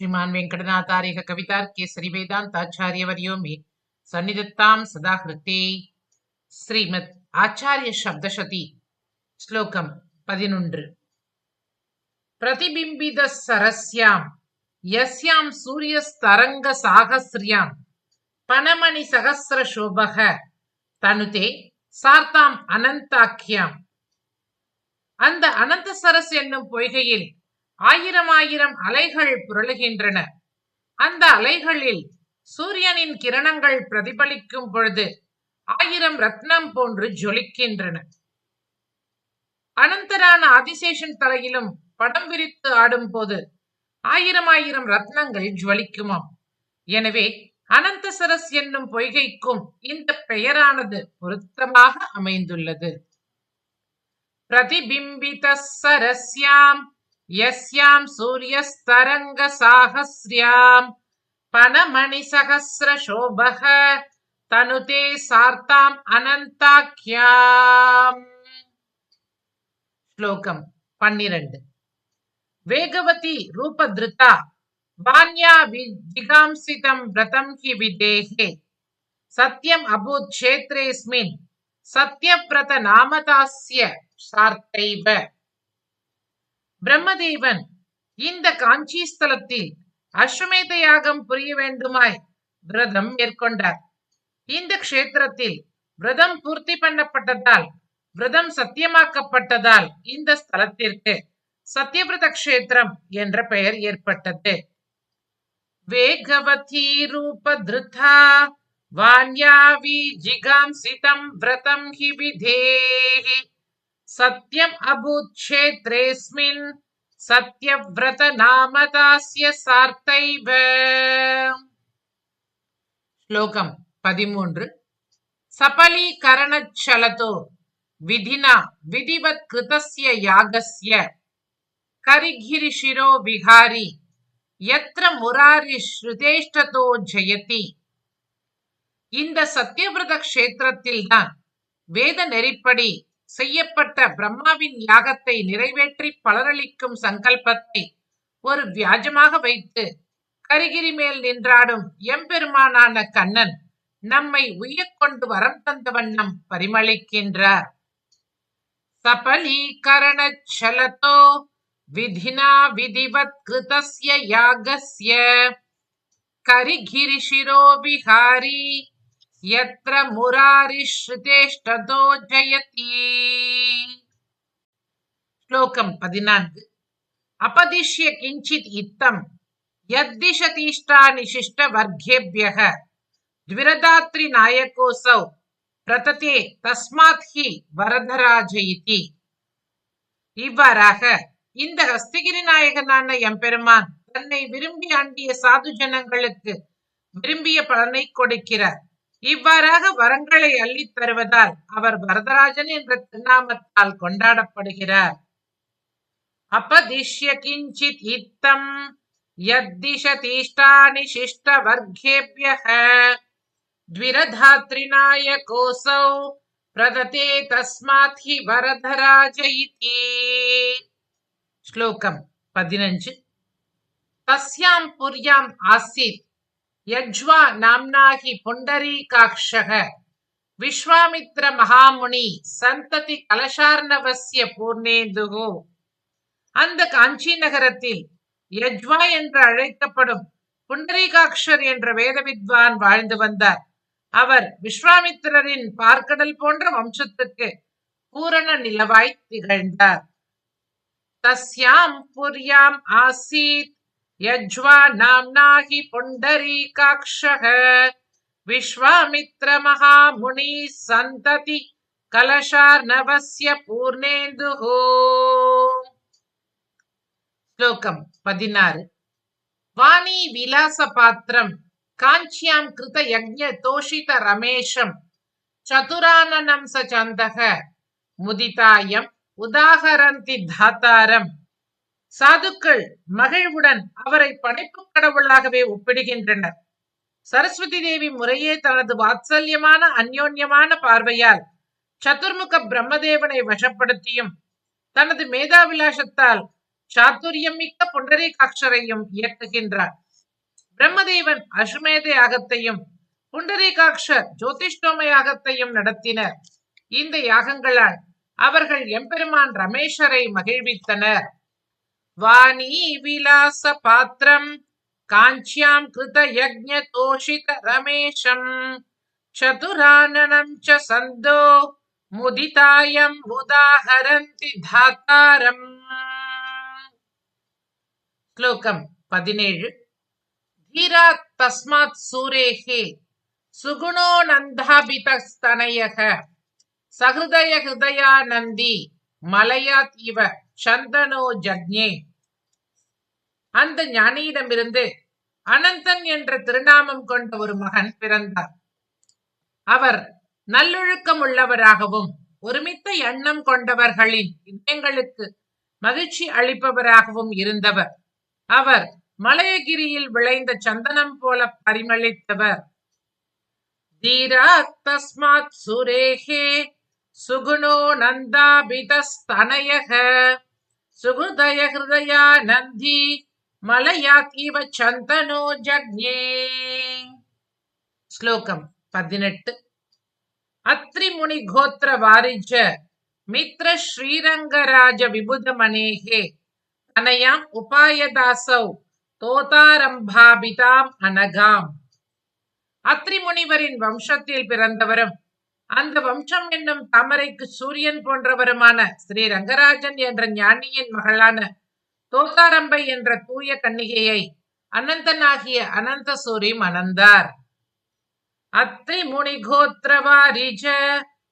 శ్రీమాన్ వెంకటనాథారేఖ కవితార్కే శ్రీ వేదాంతాచార్యవర్యో మే సన్నిధత్తాం సదా హృతే శ్రీమద్ ఆచార్య శబ్దశతి శ్లోకం பதினொன்று. பிரதிபிம்பித சரஸ்யாம் யஸ்யாம் சூரியஸ்தரங்க சாகசிரியாம் பணமணி சகசிர சோபக தனுதே சார்த்தாம் அனந்தாக்கியாம். அந்த அனந்த சரஸ் என்னும் பொய்கையில் ஆயிரம் ஆயிரம் அலைகள் புரளுகின்றன. அந்த அலைகளில் சூரியனின் கிரணங்கள் பிரதிபலிக்கும் பொழுது ஆயிரம் ரத்னம் போன்று ஜொலிக்கின்றன. அனந்தரான ஆதிசேஷன் தலையிலும் படம் விரித்து ஆடும் போது ஆயிரம் ஆயிரம் ரத்னங்கள் ஜுவலிக்குமாம் எனவே அனந்த சரஸ் என்னும் பொய்கைக்கும் இந்த பெயரானது பொருத்தமாக அமைந்துள்ளது. பிரதிபிம்பித சரஸ்யாம் யஸ்யாம் சூரியஸ்தரங்க சாகஸ்ரியாம் பனமணி சகசிர சோபக தனுதே சார்த்தாம் அனந்தாக்கியாம் ஸ்லோகம் பன்னிரண்டு வேகவதி ரூபதிருதா வான்யா விஜிகாம்சிதம் விரதம் ஹி விதேகே சத்யம் அபூத் க்ஷேத்ரேஸ்மின் சத்யவிரத நாமதாஸ்ய சார்த்தைவ பிரம்மதேவன் இந்த காஞ்சி ஸ்தலத்தில் அஸ்வமேத யாகம் புரிய வேண்டுமாய் விரதம் மேற்கொண்டார். இந்த க்ஷேத்திரத்தில் விரதம் பூர்த்தி பண்ணப்பட்டதால் விரதம் சத்தியமாக்கப்பட்டதால் இந்த ஸ்தலத்திற்கு சத்யபிரத கஷேத்திரம் என்ற பெயர் ஏற்பட்டது. வேகவதி ரூப திருதா வான்யாவி ஜிகாம்சிதம் விரதம் ஹி விதேஹி சத்யம் அபூத் க்ஷேத்ரேஸ்மின் சத்யவிரத நாமதாஸ்ய சார்த்தைவ ஸ்லோகம் பதிமூன்று சபலீகரணச்சலதோ விதினா விதிவத் கிருதஸ்ய யாகஸ்ய கரிகிரிஷிரோ விகாரி எத்திர முராரி ஸ்ருதேஷ்டதோ ஜெயதி இந்த சத்யவிரத கஷேத்திரத்தில்தான் வேத நெறிப்படி செய்யப்பட்ட பிரம்மாவின் யாகத்தை நிறைவேற்றி பலரளிக்கும் சங்கல்பத்தை ஒரு வியாஜமாக வைத்து கரிகிரி மேல் நின்றாடும் எம்பெருமானான கண்ணன் நம்மை உய்யக்கொண்டு வரம் தந்த வண்ணம் பரிமளிக்கின்றார். சபலீகரணச்சலதோ விதினா விதிவத் கிருதஸ்ய யாகஸ்ய. கரிகிரிஷிரோ விஹாரி. யத்ர முராரி ஸ்ருதேஷ்டதோ ஜயதி ஸ்லோகம் பதினான்கு அபதிஷ்ய கிஞ்சித் இத்தம் यद्दिशतीष्टानि शिष्टवर्गेभ्यः द्विरदात्रिनायकोऽसौ பிரததே தஸ்மாத் ஹி வரதராஜ இதி இவ்வாறாக இந்த ஹஸ்தகிரி நாயகனான எம்பெருமான் தன்னை விரும்பி ஆண்டிய சாது ஜனங்களுக்கு விரும்பிய பலனை கொடுக்கிறார் இவ்வாறாக வரங்களை அள்ளித் தருவதால் அவர் வரதராஜன் என்ற திருநாமத்தால் கொண்டாடப்படுகிறார் அப்பதிஷ்ய கிஞ்சித் இத்தம் यद्दिशतीष्टानि शिष्टवर्गेभ्यः द्विरधात्रिनायकोऽसौ प्रदते तस्मात् हि वरधराज इति श्लोकम् பதினஞ்சு तस्यां पुर्याम् आसीत् யஜ்வா நாம்னாகி பொண்டரீகாக்ஷக விஸ்வாமித்ர மகாமுனி சந்ததி கலசார்ணவசிய பூர்ணேந்துகு. அந்த காஞ்சி நகரத்தில் யஜ்வா என்று அழைக்கப்படும் புண்டரீகாக்ஷர் என்ற வேத வித்வான் வாழ்ந்து வந்தார். அவர் விஸ்வாமித்திரரின் பார்க்கடல் போன்ற வம்சத்துக்கு பூரண நிலவாய் திகழ்ந்தார். தஸ்யாம் புரியாம் ஆசீத் यज्वा नाम्ना हि पुण्डरीकाक्षः विश्वामित्रमहामुनिः सन्तति कलशार्णवस्य पूर्णेन्दुः। श्लोकम् वाणीविलासपात्रं वाणी विलासपात्रम् काञ्च्याम् कृतयज्ञतोषितरमेशम् चतुराननं स चन्दः मुदितायम् उदाहरन्ति धातारम्। சாதுக்கள் மகிழ்வுடன் அவரை படைப்பு கடவுளாகவே ஒப்பிடுகின்றனர். சரஸ்வதி தேவி முறையே தனது வாத்சல்யமான அந்யோன்யமான பார்வையால் சதுர்முக பிரம்மதேவனை வசப்படுத்தியும் தனது மேதாவிலாசத்தால் சாத்துரியம் மிக்க புண்டரீகாட்சரையும் இயக்குகின்றார். பிரம்மதேவன் அசுமேதை யாகத்தையும் புண்டரீகாட்சர் ஜோதிஷ்டோம யாகத்தையும் நடத்தினர். இந்த யாகங்களால் அவர்கள் எம்பெருமான் ரமேஷரை மகிழ்வித்தனர். वाणीविलासपात्रम् काञ्च्याम् कृतयज्ञतोषितरमेशम् चतुराननम् च सन्दो मुदितायम् उदाहरन्ति धातारम् श्लोकम् लासपात्रं काञ्च्यां तस्मात् सूरेः सुगुणो हृदयानन्दी मलयात् इव चन्दनो जज्ञे। அந்த ஞானியிடமிருந்து அனந்தன் என்ற திருநாமம் கொண்ட ஒரு மகன் பிறந்தார். அவர் நல்லொழுக்கம் உள்ளவராகவும் ஒருமித்த எண்ணம் கொண்டவர்களின் இதயங்களுக்கு மகிழ்ச்சி அளிப்பவராகவும் இருந்தவர். அவர் மலையகிரியில் விளைந்த சந்தனம் போல பரிமளித்தவர். தீரா தஸ்மாத் சுரேகே சுகுணோ நந்தாபிதஸ்தனயக சுகுதய ஹிருதயா நந்தி மலையாத்தீவ சந்தனோ ஜக்ஞே ஸ்லோகம் பதினெட்டு அத்ரி முனி கோத்திர வாரிஜ மித்ர ஸ்ரீரங்கராஜ விபுதமனேகே தனயாம் உபாயதாசௌ தோதாரம்பாபிதாம் அனகாம் அத்ரி முனிவரின் வம்சத்தில் பிறந்தவரும் அந்த வம்சம் என்னும் தாமரைக்கு சூரியன் போன்றவருமான ஸ்ரீ ரங்கராஜன் என்ற ஞானியின் மகளான தோத்தாரம்பை என்ற தூய கன்னிகையை அனந்தனாகிய அனந்த சூரி மணந்தார் அத்ரி முனி கோத்திரவாரிஜ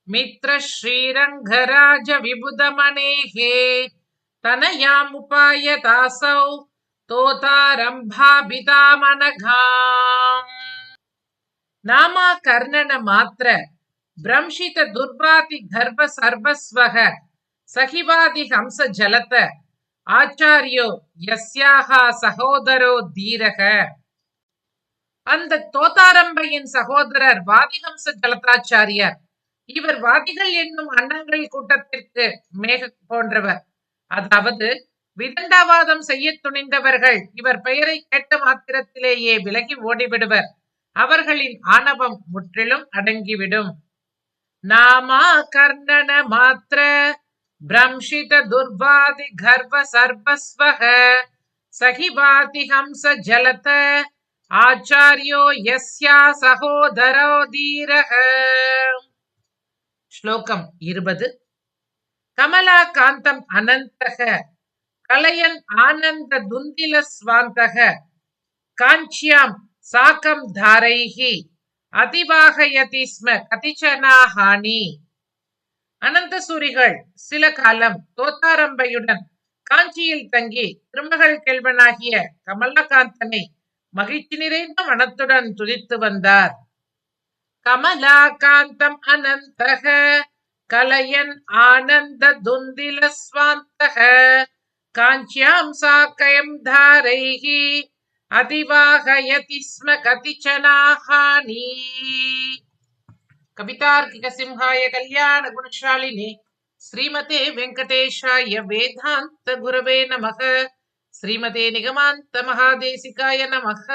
மித்ர ஸ்ரீரங்கராஜ விபுதமனேகே தனயாம் உபாய தாசௌ தோதாரம்பாபிதாமனகாம். நாமா கர்ணன மாத்திர பிரம்ஷித துர்பாதி கர்ப்ப சர்வஸ்வக சகிவாதி ஹம்ச ஜலத்த ஆச்சாரியோ யஸ்யாகா சகோதரோ தீரக. அந்த தோத்தாரம்பையின் சகோதரர் வாதிகம்ச ஜலதாச்சாரியர் இவர் வாதிகள் என்னும் அண்ணங்கள் கூட்டத்திற்கு மேக போன்றவர். அதாவது விதண்டாவாதம் செய்ய துணிந்தவர்கள் இவர் பெயரை கேட்ட மாத்திரத்திலேயே விலகி ஓடிவிடுவர். அவர்களின் ஆணவம் முற்றிலும் அடங்கிவிடும். நாமா கர்ணன மாத்திர. பிரம்ஷித துர்வாதி கர்வ சர்வஸ்வக சகிபாதி ஹம்ச ஜலத ஆச்சாரியோ யஸ்யா சகோதரோ தீரக ஸ்லோகம் இருபது. கமலாகாந்தம் அனந்தக கலையன் ஆனந்த துந்தில ஸ்வாந்தக காஞ்சியாம் சாக்கம் தாரைஹி அதிவாகயதி ஸ்ம கதிச்சனாஹானி அனந்தசூரிகள் சில காலம் தோத்தாரம்பையுடன் காஞ்சியில் தங்கி திருமகள் கேள்வனாகிய கமலகாந்தனை மகிழ்ச்சி நிறைந்த மனத்துடன் துதித்து வந்தார். கமலாகாந்தம் அனந்தக கலயன் ஆனந்த துந்தில ஸ்வாந்தக காஞ்சியாம் சாக்கயம் தாரைஹி அதிவாகயதி ஸ்ம கதிச்சனாஹானி ಕವಿತಾರ್ಕಿಕ ಸಿಂಹಾಯ ಕಲ್ಯಾಣ ಗುಣಶಾಲಿನಿ ಶ್ರೀಮತೆ ವೆಂಕಟೇಶಾಯ ವೇದಾಂತ ಗುರವೇ ನಮಃ. ಶ್ರೀಮತೆ ನಿಗಮಾಂತ ಮಹಾದೇಶಿಕಾಯ ನಮಃ.